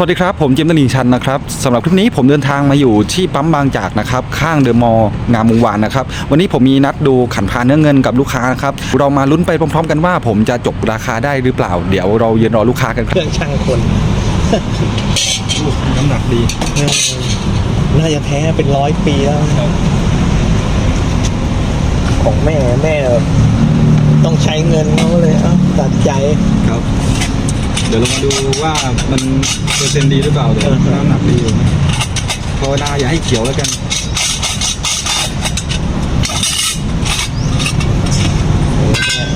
สวัสดีครับ ผมเจมส์ตลิงชันนะครับสำหรับคลิปนี้ผมเดินทางมาอยู่ที่ปั๊มบางจากนะครับ ข้างเดอะมอลล์งามวงวานนะครับ วันนี้ผมมีนัดดูขันพาเนื้อเงินกับลูกค้านะครับ เรามาลุ้นไปพร้อม ๆ กันว่า ผมจะจบราคาได้หรือเปล่า เดี๋ยวเรายืนรอลูกค้ากันคเครับรื่องช่างคนน้ำหนักดีเออน่าจะแท้เป็นร้อยปีแล้วของแม่แม่แบบต้องใช้เงินเขาเลยเอ้าตัดใจครับ เดี๋ยวเรามาดูว่ามันเปอร์เซ็นต์ดีหรือเปล่าเดี๋ยวน้ำหนักดีอยู่ภาวนาอย่าให้เขียวแล้วกัน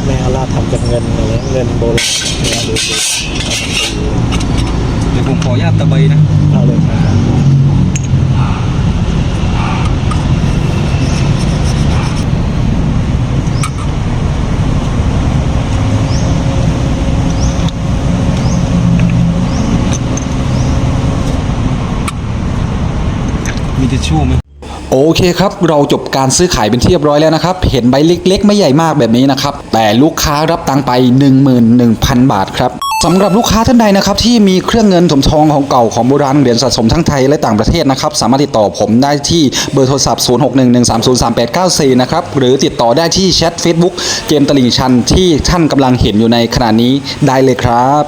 แม่เอาลาดทำจากเงินอะไรเงี้ยเงินโบราณเนี่ยดูดูเดี๋ยวผมขออนุญาตตะไบนะเอาเลยครับ มีทิชชู่ไหมโอเคครับ เราจบการซื้อขายเป็นที่เรียบร้อยแล้วนะครับ เห็นใบเล็กๆ ไม่ใหญ่มากแบบนี้นะครับ แต่ลูกค้ารับตังไป 11,000 บาทครับสำหรับลูกค้าท่านใดนะครับที่มีเครื่องเงินถมทองของเก่าของโบราณเหรียญสะสมทั้งไทยและต่างประเทศนะครับสามารถติดต่อผมได้ที่เบอร์โทรศัพท์ 0611303894 นะครับหรือติดต่อได้ที่แชท Facebook เกมตลิ่งชันที่ท่านกำลังเห็นอยู่ในขณะนี้ได้เลยครับ